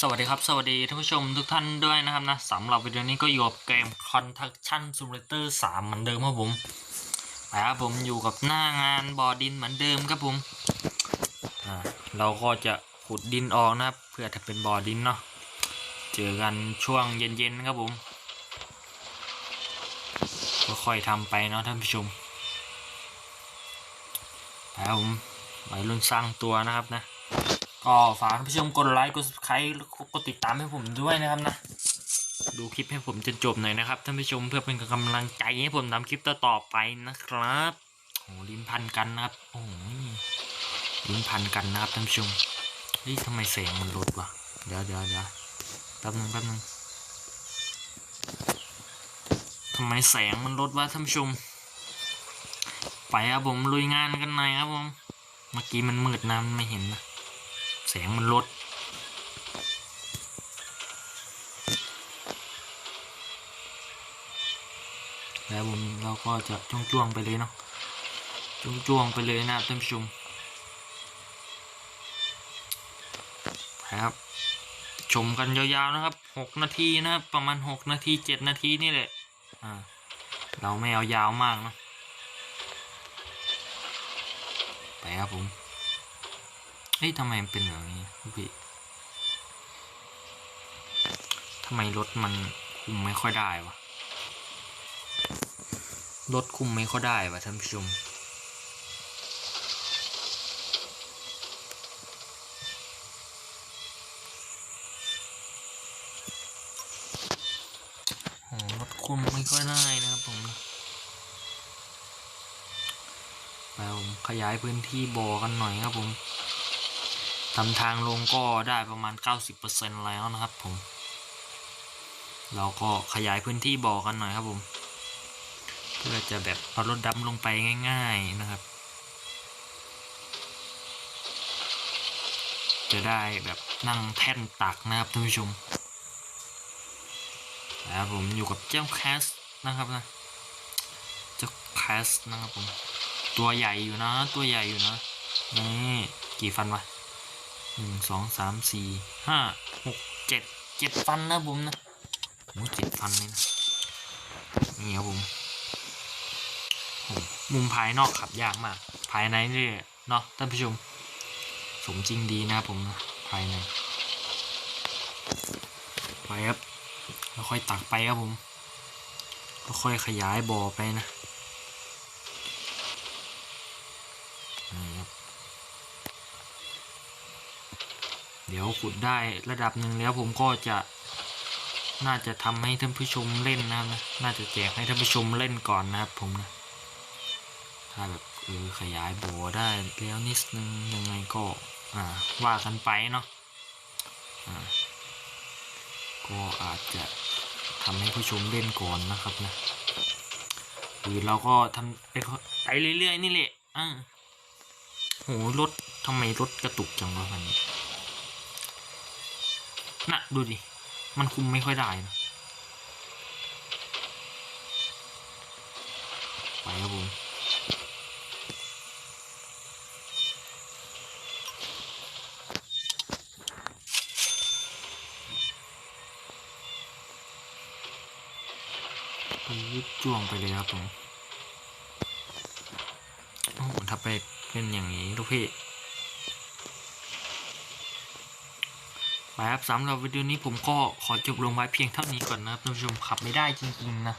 สวัสดีครับ สวัสดีท่านผู้ชมทุกท่านด้วยนะครับนะสำหรับวิดีโอนี้ก็อยู่กับเกม Construction Simulator 3 เหมือนเดิมครับผมนะครับผมอยู่กับหน้างานบ่อดินเหมือนเดิมครับผมอ่าเราก็จะขุดดินออกนะครับเพื่อทำเป็นบ่อดินเนาะเจอกันช่วงเย็นๆครับผมค่อยๆทำไปเนาะท่านผู้ชมแล้วผมวัยรุ่นสร้างตัวนะครับนะ ก็ฝากท่านผู้ชมกดไลค์กด subscribe กดติดตามให้ผมด้วยนะครับนะ ดูคลิปให้ผมจนจบหน่อยนะครับท่านผู้ชมเพื่อเป็นกำลังใจให้ผมทำคลิปต่อๆไปนะครับโอ้ลิ้นพันกันนะครับ โอ้ลิ้นพันกันนะครับท่านผู้ชมเฮ้ยทำไมเสียงมันลดวะเดี๋ยวเดี๋ยวเดี๋ยวแป๊บนึงแป๊บนึงทำไมแสงมันลดวะท่านผู้ชม ไปครับผมลุยงานกันหน่อยครับผม เมื่อกี้มันมืดนะมันไม่เห็นนะ สงมันลด แล้วผมเราก็จะจ้วงๆไปเลยเนาะจ้วงๆไปเลยนะท่านผู้ชมครับ ชมกันยาวๆนะครับหกนาทีนะครับประมาณหกนาทีเจ็ดนาทีนี่แหละอ่าเราไม่เอายาวมากนะไปครับผม ฮ้ยทำไมมันเป็นแบบนี้พี่ทำไมรถมันคุมไม่ค่อยได้วะรถคุมไม่ค่อยได้วะท่านผู้ชมโอ้รถคุมไม่ค่อยได้นะครับผมแล้วผมขยายพื้นที่บ่อกันหน่อยครับผม ทำทางลงก็ได้ประมาณ 90%แล้วนะครับผม เราก็ขยายพื้นที่บ่อกันหน่อยครับผม เพื่อจะแบบเอารถดำลงไปง่าย ๆนะครับ จะได้แบบนั่งแท่นตักนะครับท่านผู้ชมแล้วผมอยู่กับเจ้าแคสนะครับนะ เจ้าแคสนะครับผม ตัวใหญ่อยู่นะ ตัวใหญ่อยู่นะ นี่ กี่ฟันวะ หนึ่งสองสามสี่ห้าหกเจ็ดเจ็ดฟันนะผมนะโอ้เจ็ดฟันเลยนะนี่ครับผมมุมภายนอกขับยากมาก ภายในนี่เนาะท่านผู้ชม สมจริงดีนะครับผมนะภายในไปครับแล้วค่อยตักไปครับผมแล้วค่อยขยายบ่อไปนะนี่ครับ เดี๋ยวขุดได้ระดับหนึ่งแล้วผมก็จะน่าจะทำให้ท่านผู้ชมเล่นนะครับนะน่าจะแจกให้ท่านผู้ชมเล่นก่อนนะครับผมนะ ถ้าแบบเออขยายโบได้แล้วนิดนึงยังไงก็อ่าว่ากันไปเนาะอ่าก็อาจจะทำให้ผู้ชมเล่นก่อนนะครับนะหรือเราก็ทำไปไปเรื่อยๆนี่แหละอ่าโหรถทำไมรถกระตุกจังวะคัน น่ะดูดิ มันคุมไม่ค่อยได้นะไปครับผมไปยึดจ้วงไปเลยครับผมโอ้โหถ้าไปเป็นอย่างนี้ลูกพี่ ไปครับสำหรับวิดีโอนี้ผมก็ขอจบลงไว้เพียงเท่านี้ก่อนนะครับท่านผู้ชมขับไม่ได้จริงๆนะ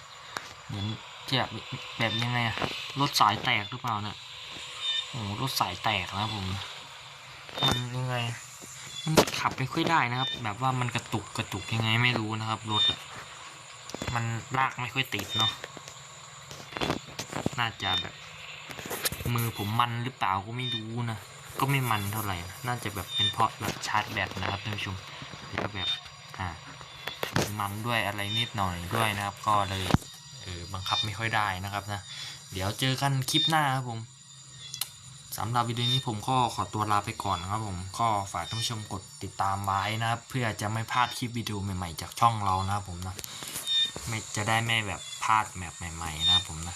เหมือนจะแบบแบบยังไงอะรถสายแตกหรือเปล่านะโอ้รถสายแตกนะผมมันยังไงมันขับไม่ค่อยได้นะครับ แบบว่ามันกระตุกกระตุกยังไงไม่รู้นะครับรถอะมันลากไม่ค่อยติดเนาะน่าจะแบบ มือผมมันหรือเปล่าก็ไม่รู้นะ ก็ไม่มันเท่าไหร่ น่าจะแบบเป็นเพราะแบบชาร์จแบตนะครับท่านผู้ชมแล้วแบบอ่ามีมันด้วยอะไรนิดหน่อยด้วยนะครับ ก็เลยเออบังคับไม่ค่อยได้นะครับนะ เดี๋ยวเจอกันคลิปหน้าครับผมสำหรับวิดีโอนี้ผมก็ขอตัวลาไปก่อนนะครับผมก็ฝากท่านผู้ชมกดติดตามไว้นะครับ เพื่อจะไม่พลาดคลิปวิดีโอใหม่ๆ จากช่องเรานะครับผมนะไม่จะได้ไม่แบบพลาดแบบใหม่ ๆ นะครับผมนะ